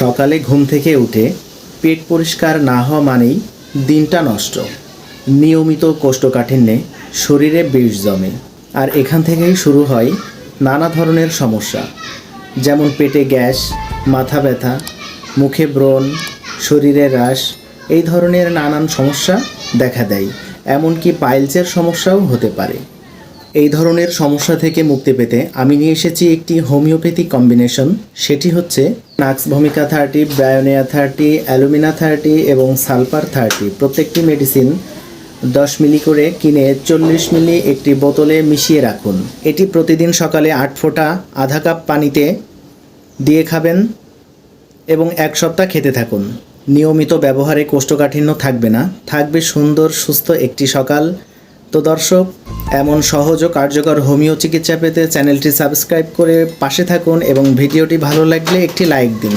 সকালে ঘুম থেকে উঠে পেট পরিষ্কার না হওয়া মানেই দিনটা নষ্ট। নিয়মিত কোষ্ঠকাঠিন্যে শরীরে বিষ জমে আর এখান থেকেই শুরু হয় নানা ধরনের সমস্যা, যেমন পেটে গ্যাস, মাথা ব্যথা, মুখে ব্রণ, শরীরে হ্রাস এই ধরনের নানান সমস্যা দেখা দেয়, এমনকি পাইলসের সমস্যাও হতে পারে। এই ধরনের সমস্যা থেকে মুক্তি পেতে আমি নিয়ে এসেছি একটি হোমিওপ্যাথি কম্বিনেশন, সেটি হচ্ছে nux vomica thirty, bryonia thirty, alumina thirty এবং সালফার থার্টি। প্রত্যেকটি মেডিসিন দশ মিলি করে কিনে চল্লিশ মিলি একটি বোতলে মিশিয়ে রাখুন। এটি প্রতিদিন সকালে আট ফোঁটা আধা কাপ পানিতে দিয়ে খাবেন এবং এক সপ্তাহ খেতে থাকুন। নিয়মিত ব্যবহারে কোষ্ঠকাঠিন্য থাকবে না। থাকবে সুন্দর, সুস্থ একটি সকাল। তো দর্শক এমন সহজ ও কার্যকর হোমিও চিকিৎসা পেতে চ্যানেলটি সাবস্ক্রাইব করে পাশে থাকুন এবং ভিডিওটি ভালো লাগলে একটি লাইক দিন।